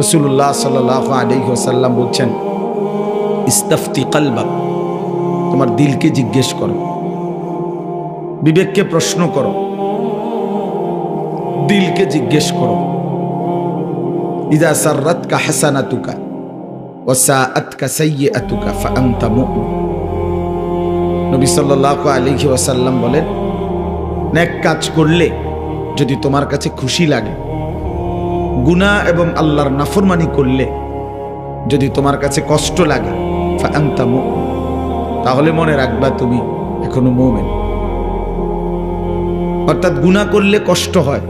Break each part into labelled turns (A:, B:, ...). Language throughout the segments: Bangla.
A: রসুল্লাহ সাল্লাহ বলছেন কালবা তোমার দিলকে জিজ্ঞেস করো, বিবেককে প্রশ্ন করো, দিলকে জিজ্ঞেস করো, ইদা সাররাত কা ওয়াসাআতকা সাইয়্যাতুকা ফাআনতা মুমিন। নবী ওয়াসাল্লাম বলেন কাজ করলে যদি তোমার কাছে খুশি লাগে গুনাহ এবং আল্লাহর নাফরমানি করলে যদি তোমার কাছে কষ্ট লাগে তাহলে মনে রাখবা তুমি এখনও মুমিন। অর্থাৎ গুনাহ করলে কষ্ট হয়,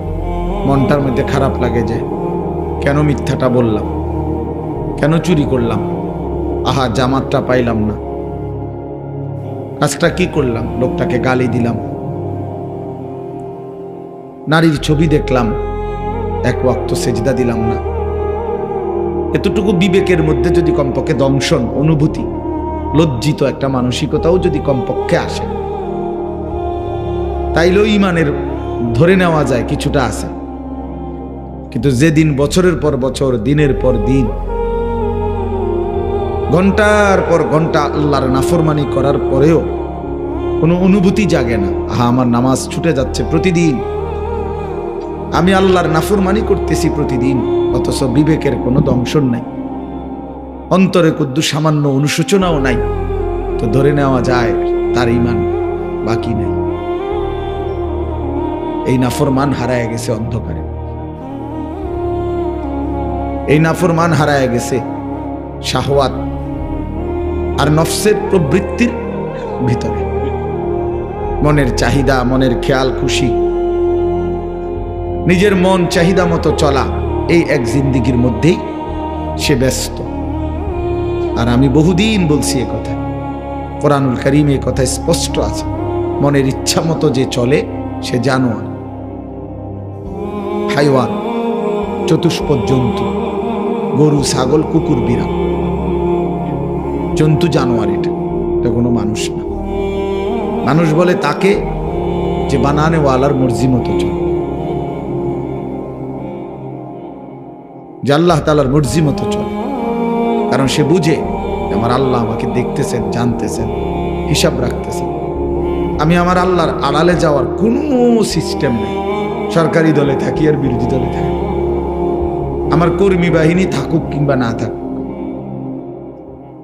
A: মনটার মধ্যে খারাপ লাগে যে, কেন মিথ্যাটা বললাম? কেন চুরি করলাম? আহা, জামাতটা পাইলাম না। কাজটা কি করলাম? লোকটাকে গালি দিলাম। নারীর ছবি দেখলাম। এক ওয়াক্ত সেজদা দিলাম না। এতটুকু বিবেকের মধ্যে যদি কমপক্ষে দংশন, অনুভূতি, লজ্জিত একটা মানসিকতাও যদি কমপক্ষে আসে, তাইলেও ইমানের ধরে নেওয়া যায় কিছুটা আছে। কিন্তু যেদিন বছরের পর বছর, দিনের পর দিন, ঘণ্টার পর ঘণ্টা আল্লাহর নাফরমানি করার পরেও কোনো অনুভূতি জাগে না। আহা, আমার নামাজ ছুটে যাচ্ছে প্রতিদিন। আমি আল্লাহর নাফরমানি করতেছি প্রতিদিন, অথচ বিবেকের কোনো দংশন নাই। অন্তরে কুদ্দু সামান্য অনুশোচনাও নাই, তো ধরে নেওয়া যায় তার ইমান বাকি নাই। এই নাফরমান হারায় গেছে অন্ধকারে। এই নাফরমান হারায় গেছে শাহওয়াত আর নফসের প্রবৃত্তির ভিতরে। মনের চাহিদা, মনের খেয়াল, খুশি নিজের মন, চাহিদা মতো চলা এই এক জিন্দিগির মধ্যেই সে ব্যস্ত। আর আমি বহুদিন বলছি এ কথা। কোরআনুল করিম এ কথা স্পষ্ট আছে। মনের ইচ্ছা মতো যে চলে, সে জানোয়ার। হাইওয়ান, চতুষ্পদ জন্তু, গরু, ছাগল, কুকুর, বিড়াল। জন্তু, জানোয়ার এটা। এটা কোনো মানুষ না। মানুষ বলে তাকে যে বানানেওয়ালার মর্জি মতো চলে। যে আল্লাহ তালার মর্জি মতো চলে। কারণ সে বুঝে আমার আল্লাহ আমাকে দেখতেছেন, জানতেছেন, হিসাব রাখতেছেন। আমি আমার আল্লাহর আড়ালে যাওয়ার কোনো সিস্টেম নেই। সরকারি দলে থাকি আর বিরোধী দলে থাকি। আমার কর্মী বাহিনী থাকুক কিংবা না থাকুক।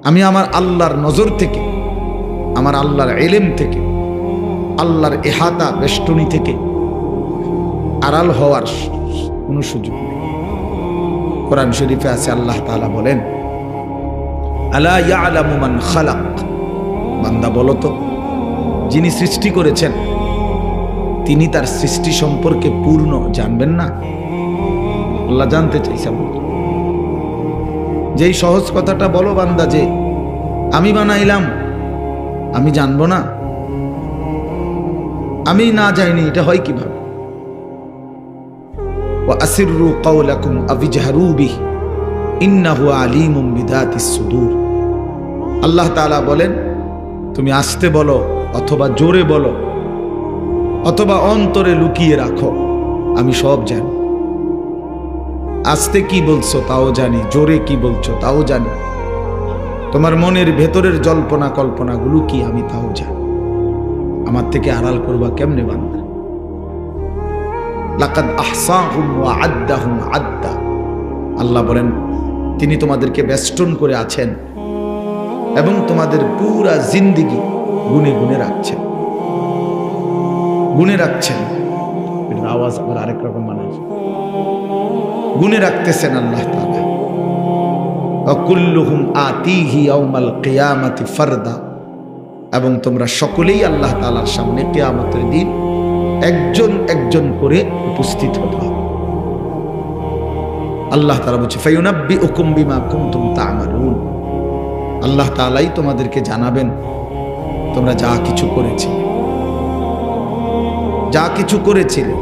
A: আমি আমার আল্লাহর নজর থেকে, আমার আল্লাহর এলেম থেকে, আল্লাহর এহাতা বেষ্টনী থেকে আড়াল হওয়ার কোনো সুযোগ নেই। কোরআন শরীফে আছে, আল্লাহ তাআলা বলেন, আলা ইয়ালামু মান খালাক? বান্দা বলো তো, যিনি সৃষ্টি করেছেন, তিনি তার সৃষ্টি সম্পর্কে পূর্ণ জানবেন না? আল্লাহ জানতে চাইছে যেই সহজ কথাটা বলো বান্দা যে, আমি বানাইলাম, আমি জানব না? আমি না যাইনি এটা হয় কীভাবে? আসিরু কাউলাকুম আবিজাহারু বিহি, ইন্নাহু আলিমুম বিদাতিস সুদূর। আল্লাহ তাআলা বলেন, তুমি আসতে বলো অথবা জোরে বলো, অথবা অন্তরে লুকিয়ে রাখো, আমি সব জানি। আসতে কি বলছো তাও জানি, জোরে কি বলছো তাও জানি। তোমার মনের ভেতরের জল্পনা কল্পনাগুলো কি আমি তাও জানি। আমার থেকে আড়াল করবা কেমনে বান্দা? লাকাদ আহসাহুম আদ্দা। আল্লাহ বলেন, তিনি তোমাদেরকে বেষ্টন করে আছেন এবং তোমাদের পুরা জিন্দিগি গুনে গুনে রাখছেন। গুনে রাখছেন। আওয়াজ আবার আরেক রকম বানায় গুনে রাখতেছেন আল্লাহ তাআলা। অকুল্লুহুম আতিহি ইয়াউমাল কিয়ামাতি ফারদা। এবং তোমরা সকলেই আল্লাহ তাআলার সামনে কিয়ামতের দিন একজন একজন করে উপস্থিত হতে হবে। আল্লাহ তাআলা বলছে ফায়ুনাব্বি উকুম বিমা কুনতুম তা'মালুন। আল্লাহ তাআলাই তোমাদেরকে জানাবেন, তোমরা যা কিছু করেছিলে, যা কিছু করেছিলে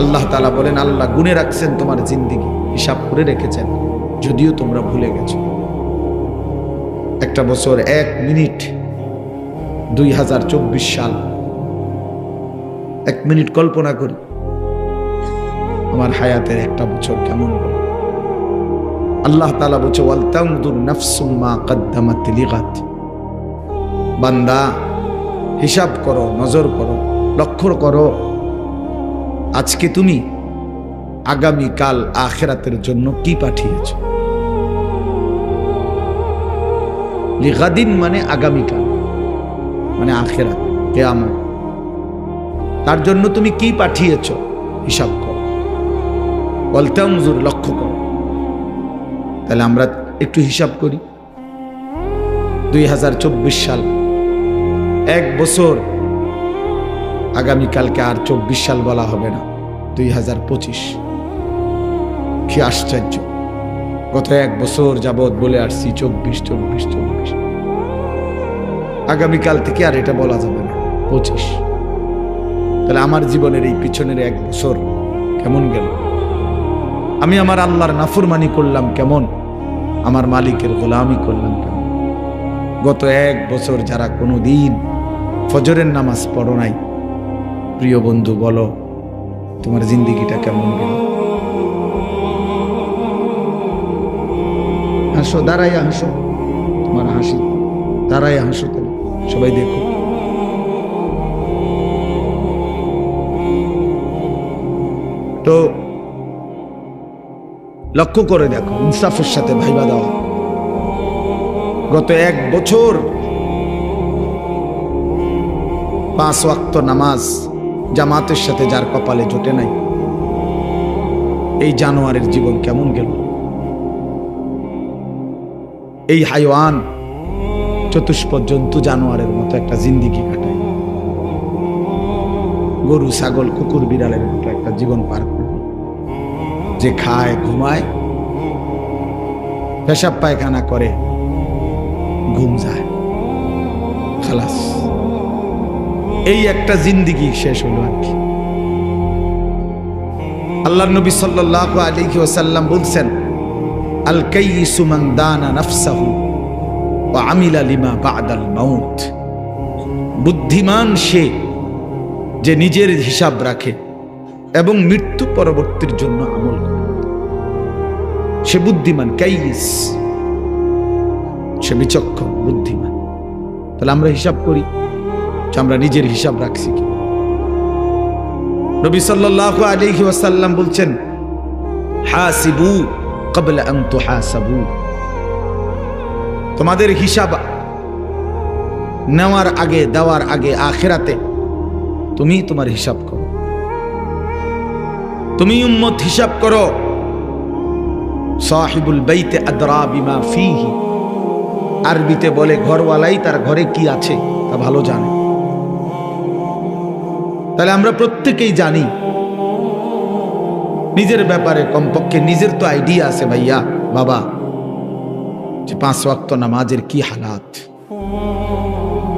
A: আল্লাহ তাআলা বলেন, আল্লাহ গুনে রাখছেন তোমার জিন্দেগি, হিসাব করে রেখেছেন, যদিও তোমরা ভুলে গেছো। একটা বছর এক মিনিট দুই হাজার চব্বিশ সাল। এক মিনিট কল্পনা করি, আমার হায়াতের একটা বছর কেমন আল্লাহ তালা বলছে বান্দা, হিসাব করো, নজর করো, লক্ষ্য করো, আজকে তুমি আগামী কাল আখেরাতের জন্য কি পাঠিয়েছ? লিগাদিন মানে আগামীকাল। মানে আখেরাত, কেয়ামত। তার জন্য তুমি কি পাঠিয়েছ? হিসাব করো। বলতে হুজুর লক্ষ্য করো। তাহলে আমরা একটু হিসাব করি। দুই সাল, এক বছর। আগামীকালকে আর চব্বিশ সাল বলা হবে না। দুই হাজার পঁচিশ। কি আশ্চর্য। গত এক বছর যাবৎ বলে আসছি, চব্বিশ চব্বিশ চব্বিশ। আগামীকাল থেকে আর এটা বলা যাবে না। পঁচিশ। তাহলে আমার জীবনের এই পিছনের এক বছর কেমন গেল? আমি আমার আল্লাহর নাফরমানি করলাম কেমন? আমার মালিকের গোলামি করলাম কেমন? গত এক বছর যারা কোনো দিন ফজরের নামাজ পড়ো নাই, প্রিয় বন্ধু, বলো, তোমার জিন্দিগিটা কেমন গেল? হাসো দাঁড়াই হাসো, তোমার হাসি দাঁড়াই হাসো। সবাই দেখো তো লক্ষ্য করে দেখো, ইনসাফের সাথে ভাইবা দেওয়া। গত এক বছর পাঁচ ওয়াক্ত নামাজ জামাতের সাথে যার কপালে জোটে নাই, এই জানোয়ারের জীবন কেমন গেল? এই হাইওয়ান চতুষ্প জন্তু জানোয়ারের মতো একটা জিন্দিগি কাটায়। গরু, ছাগল, কুকুর, বিড়ালের মতো একটা জীবন পার করল যে খায়, ঘুমায়, পেশাব পায়খানা করে, ঘুম যায়। খালাস। এই একটা জিন্দিগি শেষ হলো আর কি। আল্লাহ নবী সাল্লাহ আলিহি ওসাল্লাম বলছেন আল কাইসু মান দানা নাফসাহু। আমিলা লিমা বাদাল মাউত। বুদ্ধিমান সে যে নিজের হিসাব রাখে এবং মৃত্যু পরবর্তীর জন্য আমল করে। সে বুদ্ধিমান কাইস সে বিচক্ষণ, বুদ্ধিমান। তাহলে আমরা হিসাব করি যে আমরা নিজের হিসাব রাখছি কি? নবী সাল্লাল্লাহু আলাইহি ওয়াসাল্লাম বলছেন, হাসিবু ক্বাবলা আন তুহাসাবু। তোমাদের হিসাব নেওয়ার আগে, দেওয়ার আগে, আখেরাতে তুমি তোমার হিসাব করো। তুমি উম্মত হিসাব করো। সাহিবুল বাইতে আদরা বিমা ফিহি। আরবিতে বলে, ঘরওয়ালাই তার ঘরে কি আছে তা ভালো জানে। তাহলে আমরা প্রত্যেকেই জানি, নিজের ব্যাপারে কমপক্ষে নিজের তো আইডিয়া আছে ভাইয়া, বাবা। যে পাঁচ ওয়াক্ত নামাজের কি হালাত?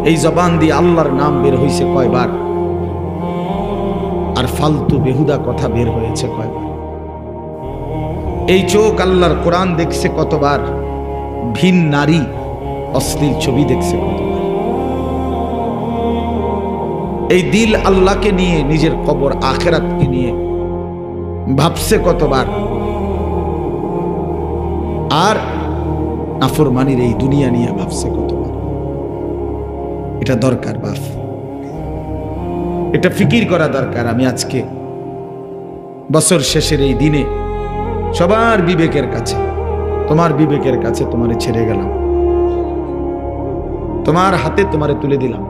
A: এই জবান দিয়ে আল্লাহর নাম বের হয়েছে কয়বার? আর ফালতু বেহুদা কথা বের হয়েছে কয়বার? এই চোখ আল্লাহর কোরআন দেখছে কতবার? ভিন নারী অশ্লীল ছবি দেখছে কতবার? এই দিল আল্লাহকে নিয়ে, নিজের কবর আখেরাতকে নিয়ে ভাবছে কতবার? আর নাফরমানির এই দুনিয়া নিয়ে ভাবছে কত এটা দরকার, বাপ। এটা ফিকির করা দরকার। আমি আজকে বছর শেষের এই দিনে সবার বিবেকের কাছে, তোমার বিবেকের কাছে তোমারে ছেড়ে গেলাম। তোমার হাতে তোমারে তুলে দিলাম।